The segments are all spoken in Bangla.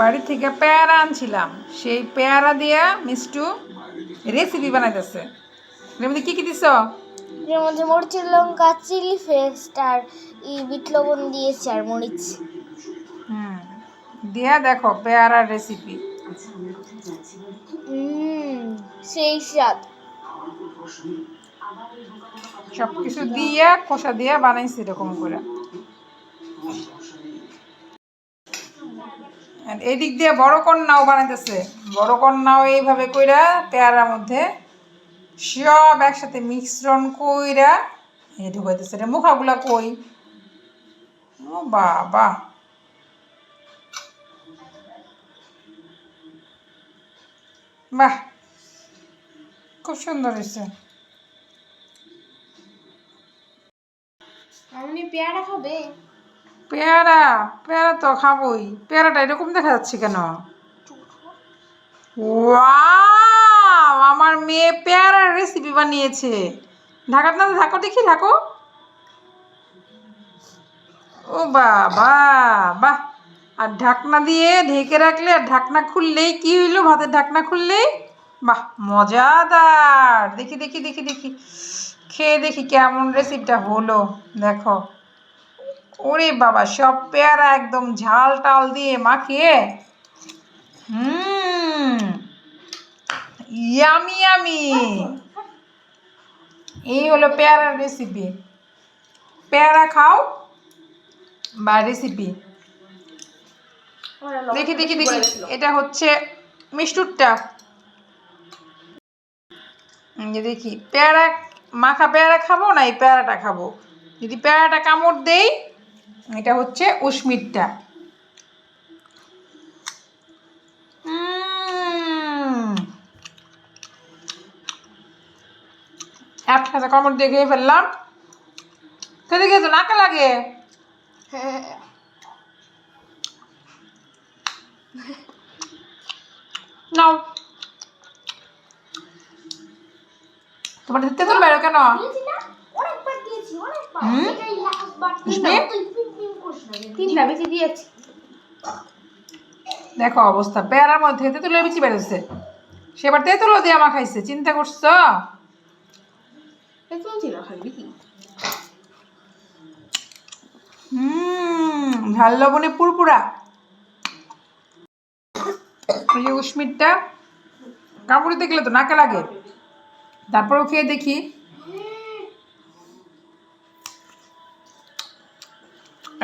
বাড়ি থেকে পেয়ারা আনছিলাম। সেই পেয়ারা দিয়ে মিষ্টু রেসিপি বানাইতেছে। এর মধ্যে কি কি দিছ? এর মধ্যে মরিচের লঙ্কা চিলি পেস্ট আর ই বিট লবণ দিয়েছি আর মরিচ। হুম দিয়া দেখো পেয়ারার রেসিপি হুম সেই স্বাদ। সব কিছু দিয়ে কষা দিয়ে বানাইছি এরকম করে। এদিক দিয়ে বড় কন্যাও বানাইতেছে। বড় কন্যাও এইভাবে কইরা পেয়ারার মধ্যে সব একসাথে মিশ্রণ কইরা এই ঢুকাইতেছে। রে মুখাগুলা কই? ও বাবা। বাহ, খুব সুন্দর হয়েছে আপনি পেয়ারা খাবে? পেয়ারা পেয়ারা তো খাবোই। পেয়ারাটা এরকম দেখা যাচ্ছে কেন? আমার মেয়ে পেয়ারার রেসিপি বানিয়েছে। ঢাকার না, ঢাকো দেখি, ঢাকো। ও বাবা, বাহ। আর ঢাকনা দিয়ে ঢেকে রাখলে, আর ঢাকনা খুললেই কি হইল? ভাতের ঢাকনা খুললেই? বাহ, মজাদার। দেখি দেখি দেখি দেখি। খেয়ে দেখি কেমন রেসিপিটা হলো। দেখো। ওরে বাবা সব পেয়ারা একদম ঝাল টাল দিয়ে মাখিয়ে হুম ইয়ামি ইয়ামি। এই হলো পেয়ারার রেসিপি পেয়ারা খাও বা রেসিপি দেখি দেখি দেখি এটা হচ্ছে মিষ্টুরটা। যে দেখি পেয়ারা মাখা পেয়ারা খাব না এই পেয়ারাটা খাব? যদি পেয়ারাটা কামড় দেই এটা হচ্ছে উসমিরটা। একসাথে কামড় দিয়ে খেয়ে ফেললাম। খেতে নাকা লাগে। নাও। তোমার তেঁতুল বেরো কেন? হুম? তিনটা বেশি দিয়েছি। দেখো অবস্থা পেয়ারার মধ্যে তেঁতুলের বিচি বেরোচ্ছে। সেবার তেঁতুলও দিয়ে আমা খাইছে চিন্তা করছ? তেঁতুল ছিল খালি কি? হুম ঝাল লবণে পুরপুরা। এই উষ্মিরটা কামড়ে দেখলে তো নাকে লাগে। তারপরেও খেয়ে দেখি।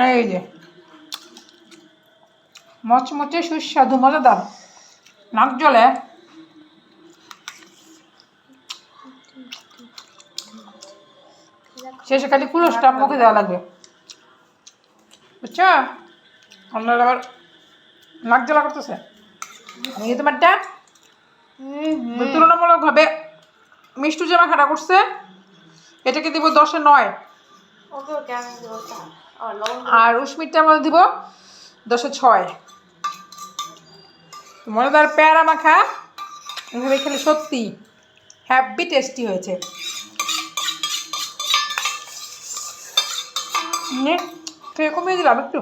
এই যে। মচমচে সুস্বাদু মজাদার। নাক জলে। শেষে খালি কুলসটা মুখে দেওয়া লাগবে। বুঝছ? আপনার আবার নাক জ্বালা করতেছে। এই তোমারটা তুলনামূলকভাবে মিষ্টু জামা খাটা করছে এটাকে দিব দশে নয়। আর আর মধ্যে দিব দশে ছয়। মজাদার পেয়ারা মাখা, এভাবে খেলে সত্যি হ্যাপি টেস্টি হয়েছে। কমিয়ে দিলাম একটু।